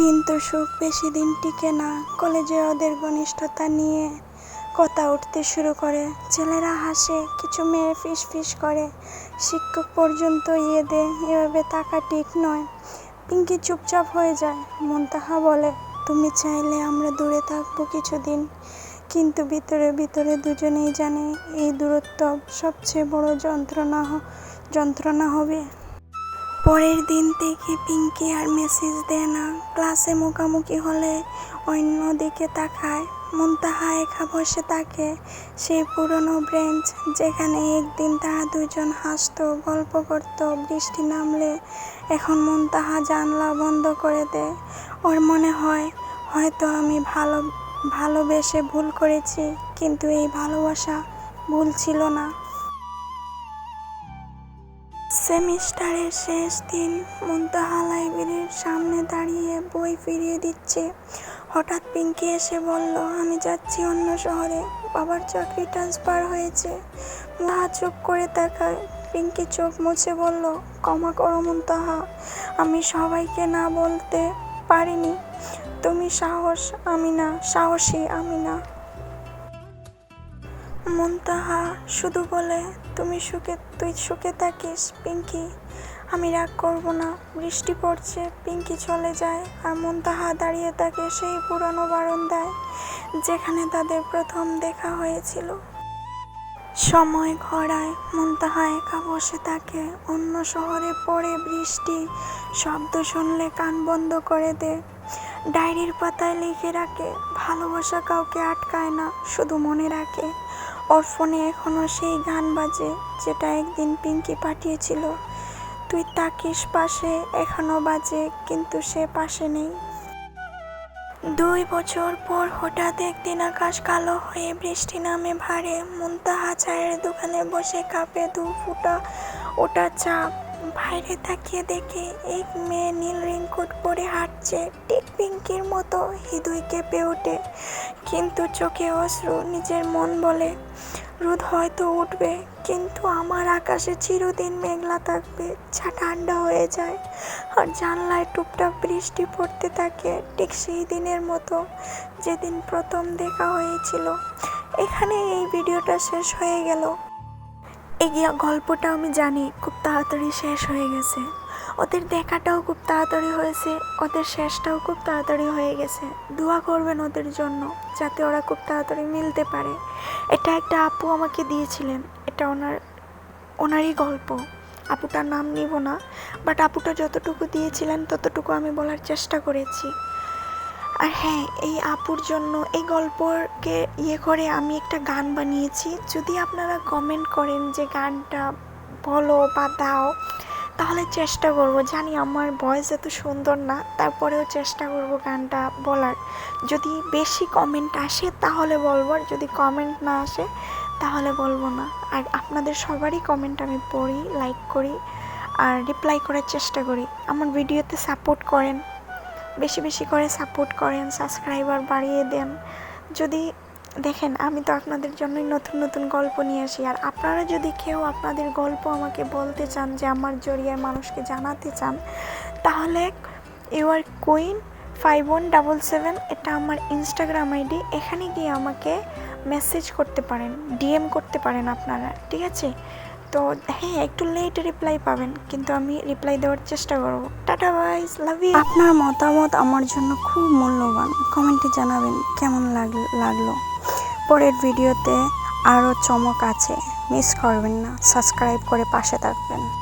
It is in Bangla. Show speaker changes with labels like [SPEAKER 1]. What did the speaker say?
[SPEAKER 1] কিন্তু সুখ বেশি দিন টিকে না। কলেজে ওদের ঘনিষ্ঠতা নিয়ে কথা উঠতে শুরু করে। ছেলেরা হাসে, কিছু মেয়ে ফিস ফিস করে। শিক্ষক পর্যন্ত ইয়ে দে এভাবে থাকা ঠিক নয়। পিঙ্কি চুপচাপ হয়ে যায়। মন্তাহা বলে, তুমি চাইলে আমরা দূরে থাকব কিছুদিন, কিন্তু ভিতরে ভিতরে দুজনেই জানে এই দূরত্ব সবচেয়ে বড় যন্ত্রণা যন্ত্রণা হবে। পরের দিন থেকে পিঙ্কি আর মেসেজ দেয় না। ক্লাসে মুখামুখি হলে অন্যদিকে তাকায়। মুনতাহা একা বসে থাকে সেই পুরনো ব্রেঞ্চ, যেখানে একদিন তারা দুজন হাসতো, গল্প করত, বৃষ্টি নামলে এখন মুনতাহা জানলা বন্ধ করে দেয়। ওর মনে হয়, হয়তো আমি ভালো, ভালোবেসে ভুল করেছি, কিন্তু এই ভালোবাসা ভুল ছিল না। সেমিস্টারের শেষ দিন মুনতাহা লাইব্রেরির সামনে দাঁড়িয়ে বই ফিরিয়ে দিচ্ছে। হঠাৎ পিঙ্কি এসে বলল, আমি যাচ্ছি অন্য শহরে। বাবার চাকরি ট্রান্সফার হয়েছে। মুনতাহা চুপ করে তাকায়। পিঙ্কি চোখ মুছে বলল, ক্ষমা করো মুনতাহা। আমি সবাইকে না বলতে পারিনি। তুমি সাহস, আমি না, সাহসী আমি না। মুনতাহা, শুধু বলে, তুমি সুখে, তুই সুখে থাকিস, পিঙ্কি। আমি রাগ করব না, বৃষ্টি পড়ছে, পিঙ্কি চলে যায়। আর মুনতাহা দাঁড়িয়ে থাকে সেই পুরনো বারান্দায়, যেখানে তাদের প্রথম দেখা হয়েছিল। সময় ঘোড়ায় মুনতাহা একা বসে থাকে, অন্য শহরে পড়ে বৃষ্টি, শব্দ শুনলে কান বন্ধ করে দে। ডায়েরির পাতায় লিখে রাখে, ভালোবাসা কাউকে আটকায় না, শুধু মনে রাখে। ওর ফোনে এখনও সেই গান বাজে যেটা একদিন পিঙ্কি পাঠিয়েছিল। তুই তাকিস পাশে এখনও বাজে, কিন্তু সে পাশে নেই। দুই বছর পর হঠাৎ একদিন আকাশ কালো হয়ে বৃষ্টি নামে ভারে। মুন্তাহা চায়ের দোকানে বসে কাপে দু ফুটা ওটা চা। বাইরে তাকিয়ে দেখে এক মেয়ে নীল রেনকোট পরে হাঁটছে, ঠিক পিঙ্কির মতো হৃদয় কেঁপে ওঠে। কিন্তু চোখে অশ্রু, নিজের মন বলে, রোদ হয়তো উঠবে, কিন্তু আমার আকাশে চিরদিন মেঘলা থাকবে যা ঠান্ডা হয়ে যায়। আর জানলায় টুপটাপ বৃষ্টি পড়তে থাকে, ঠিক সেই দিনের মতো যেদিন প্রথম দেখা হয়েছিল। এখানে এই ভিডিওটা শেষ হয়ে গেল। এই গল্পটা আমি জানি, খুব তাড়াতাড়ি শেষ হয়ে গেছে। ওদের দেখাটাও খুব তাড়াতাড়ি হয়েছে, ওদের শেষটাও খুব তাড়াতাড়ি হয়ে গেছে। দোয়া করবেন ওদের জন্য, যাতে ওরা খুব তাড়াতাড়ি মিলতে পারে। এটা একটা আপু আমাকে দিয়েছিলেন, এটা ওনার, ওনারই গল্প। আপুটার নাম নিব না বাট আপুটা যতটুকু দিয়েছিলেন, ততটুকু আমি বলার চেষ্টা করেছি। আর হ্যাঁ এই আপুর জন্য এই গল্পকে ইয়ে করে আমি একটা গান বানিয়েছি। যদি আপনারা কমেন্ট করেন যে গানটা বলো বা দাও, তাহলে চেষ্টা করব। জানি আমার ভয়েস এত সুন্দর না, তারপরেও চেষ্টা করব গানটা বলার। যদি বেশি কমেন্ট আসে, তাহলে বলব, আর যদি কমেন্ট না আসে, তাহলে বলব না। আর আপনাদের সবারই কমেন্ট আমি পড়ি লাইক করি, আর রিপ্লাই করার চেষ্টা করি। আমার ভিডিওতে সাপোর্ট করেন। বেশি বেশি করে সাপোর্ট করেন সাবস্ক্রাইবার বাড়িয়ে দেন। যদি দেখেন, আমি তো আপনাদের জন্যই নতুন নতুন গল্প নিয়ে আসি। আর আপনারা যদি কেউ আপনাদের গল্প আমাকে বলতে চান যে আমার জড়িয়ে মানুষকে জানাতে চান, তাহলে you are queen five one double seven এটা আমার ইনস্টাগ্রাম আইডি এখানে গিয়ে আমাকে মেসেজ করতে পারেন ডিএম করতে পারেন আপনারা, ঠিক আছে? তো হ্যাঁ একটু লেট রিপ্লাই পাবেন, কিন্তু আমি রিপ্লাই দেওয়ার চেষ্টা করব। টাটা বাইস লাভ ইউ আপনার মতামত আমার জন্য খুব মূল্যবান। কমেন্টে জানাবেন কেমন লাগ- লাগল। পরের ভিডিওতে আরও চমক আছে মিস করবেন না। সাবস্ক্রাইব করে পাশে থাকবেন।